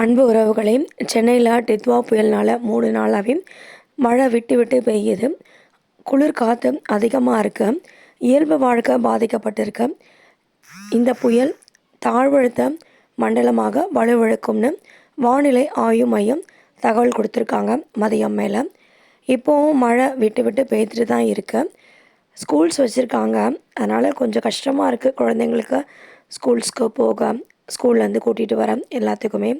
அன்பு உறவுகளே சென்னையில் டித்வா புயல்னால் மூணு நாளாகவே மழை விட்டு விட்டு பெய்யுது. குளிர் காற்று அதிகமாக இருக்கு. இயல்பு வாழ்க்கை பாதிக்கப்பட்டிருக்கு. இந்த புயல் தாழ்வழுத்த மண்டலமாக வலுவிழக்கும்னு வானிலை ஆய்வு மையம் தகவல் கொடுத்துருக்காங்க. மதியம் மேலே. இப்போவும் மழை விட்டு விட்டு பெய்துட்டு தான் இருக்கு. ஸ்கூல்ஸ் வச்சுருக்காங்க. அதனால் கொஞ்சம் கஷ்டமாக இருக்குது குழந்தைங்களுக்கு ஸ்கூல்ஸ்க்கு போக ஸ்கூல்லேருந்து கூட்டிகிட்டு வர எல்லாத்துக்குமே.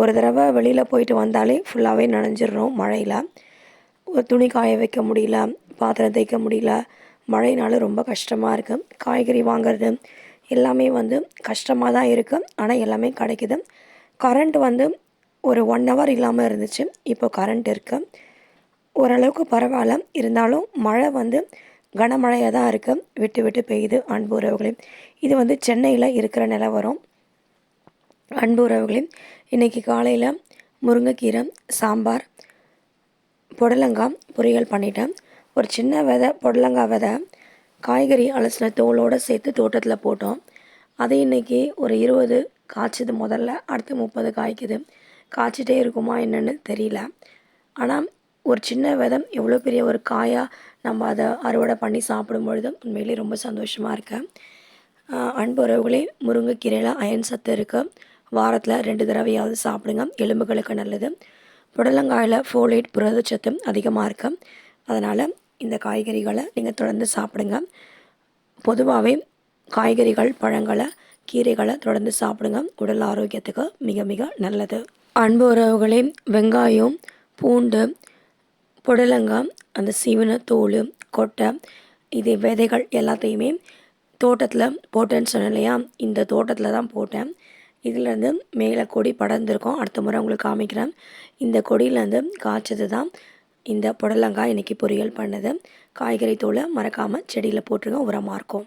ஒரு தடவை வெளியில் போயிட்டு வந்தாலே ஃபுல்லாகவே நனைஞ்சிடுறோம் மழையில். ஒரு துணி காய வைக்க முடியல பாத்திரம் தேய்க்க முடியல மழைனால ரொம்ப கஷ்டமாக இருக்குது காய்கறி வாங்கிறது எல்லாமே வந்து கஷ்டமாக தான் இருக்குது ஆனால் எல்லாமே கிடைக்குது. கரண்ட் வந்து ஒரு ஒன் ஹவர் இல்லாமல் இருந்துச்சு. இப்போ கரண்ட் இருக்குது ஓரளவுக்கு பரவாயில்ல. இருந்தாலும் மழை வந்து கனமழையாக தான் இருக்குது விட்டு விட்டு பெய்யுது அன்பு உறவுகளையும் இது வந்து சென்னையில் இருக்கிற நிலவரம். அன்பு உறவுகளே இன்றைக்கி காலையில் முருங்கைக்கீரை சாம்பார் புடலங்காய் பொரியல் பண்ணிட்டேன். ஒரு சின்ன விதை புடலங்காய் விதை காய்கறி அலசின தோலோடு சேர்த்து தோட்டத்தில் போட்டோம். அது இன்றைக்கி ஒரு இருபது காய்ச்சது முதல்ல அடுத்து முப்பது காய்க்குது. காய்ச்சிட்டே இருக்குமா என்னன்னு தெரியல. ஆனால் ஒரு சின்ன விதம் எவ்வளோ பெரிய ஒரு காயாக நம்ம அதை அறுவடை பண்ணி சாப்பிடும் பொழுது உண்மையிலேயே ரொம்ப சந்தோஷமாக இருக்கேன் அன்பு உறவுகளே முருங்கைக்கீரையில் அயன் சத்து இருக்குது வாரத்தில் ரெண்டு தடவையாவது சாப்பிடுங்க. எலும்புகளுக்கு நல்லது. புடலங்காயில் ஃபோலேட் புரதச்சத்து அதிகமாக இருக்குது அதனால் இந்த காய்கறிகளை நீங்கள் தொடர்ந்து சாப்பிடுங்க. பொதுவாகவே காய்கறிகள் பழங்களை கீரைகளை தொடர்ந்து சாப்பிடுங்க. உடல் ஆரோக்கியத்துக்கு மிக மிக நல்லது. அன்பு உறவுகளே வெங்காயம் பூண்டு புடலங்காய் அந்த சீவன தோல் கொட்டை இது விதைகள் எல்லாத்தையுமே தோட்டத்தில் போட்டேன்னு சொன்னேன் இல்லையா? இந்த தோட்டத்தில் தான் போட்டேன். இதுலேருந்து மேலே கொடி படர்ந்துருக்கும். அடுத்த முறை உங்களுக்கு காமிக்கிறேன். இந்த கொடியிலேருந்து காய்ச்சது தான் இந்த புடலங்காய் இன்றைக்கி பொரியல் பண்ணது. காய்கறி தூளை மறக்காமல் செடியில் போட்டுருங்க. உரமாக இருக்கும்.